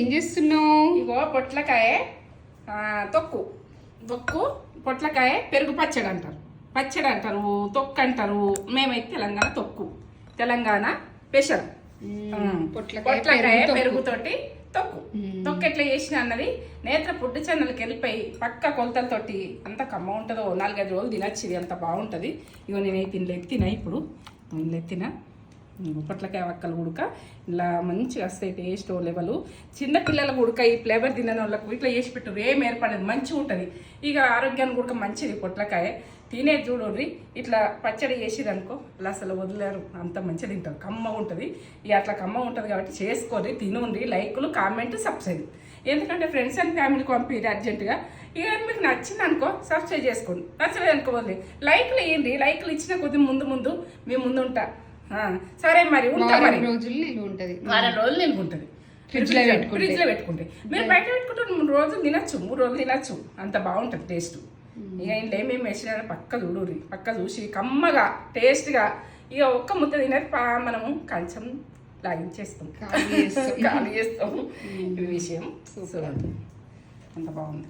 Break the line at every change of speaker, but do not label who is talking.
ఏం చేస్తున్నావు?
ఇగో పొట్లకాయ తొక్కు. తొక్కు పొట్లకాయ పెరుగు పచ్చడి అంటారు. పచ్చడి అంటారు తొక్కు అంటారు. మేమైతే తెలంగాణ తొక్కు. తెలంగాణ స్పెషల్.
పొట్లకాయ.
పెరుగుతోటి తొక్కు. తొక్కు ఎట్లా చేసిన అన్నది నేత్ర ఫుడ్ ఛానల్కి వెళ్ళిపోయి పక్క కొలతలతోటి అంత కమ్మ ఉంటుందో నాలుగైదు రోజులు తినచ్చు ఇది అంత బాగుంటుంది. ఇగో నేను తినలే ఎత్తిన ఇప్పుడు. ఎత్తిన ఇగో పొట్లకాయ వక్కలు ఉడక ఇలా మంచిగా వస్తాయి టేస్ట్ లెవెల్ చిన్న పిల్లలకు ఉడక ఈ ఫ్లేవర్ తినని వాళ్ళకు ఇట్లా చేసి పెట్టు ఏం ఏర్పడదు మంచిగా ఉంటుంది. ఇక ఆరోగ్యానికి కూడా మంచిది పొట్లకాయ. తినే చూడండి ఇట్లా పచ్చడి చేసిరు అనుకో అలా అసలు వదిలేరు. అంత మంచిగా తింటారు. కమ్మ ఉంటుంది. ఇక అట్లా కమ్మ ఉంటుంది కాబట్టి చేసుకోండి తినండి లైకులు కామెంట్ సబ్స్క్రైబ్. ఎందుకంటే ఫ్రెండ్స్ అండ్ ఫ్యామిలీకి పంపిది అర్జెంటుగా. ఇక మీకు నచ్చింది అనుకో సబ్స్క్రైబ్ చేసుకోండి. నచ్చలేదు అనుకో లైక్లు వేయండి లైక్లు ఇచ్చిన కొద్ది ముందు ముందు మీ ముందు ఉంటా సరే మరి ఉంటా మరి.
రోజులు నిలువ ఉంటది.
వారం రోజులు నిల్వ ఉంటుంది.
లో పెట్టుకుంటే.
ఫ్రిడ్జ్లో పెట్టుకుంటే. మీరు బయట పెట్టుకుంటే మూడు రోజులు తినచ్చు మూడు రోజులు తినచ్చు. అంత బాగుంటుంది టేస్ట్ ఇక ఇంట్లో ఏమేమి వేసినా పక్క చూడుర్రి. పక్క చూసి కమ్మగా టేస్ట్గా ఇక ఒక్క ముద్ద తినేది పా- మనము కొంచెం లాగించేస్తాం.
ఖాళీ చేస్తాం.
చేస్తాం. ఈ విషయం అంత బాగుంది.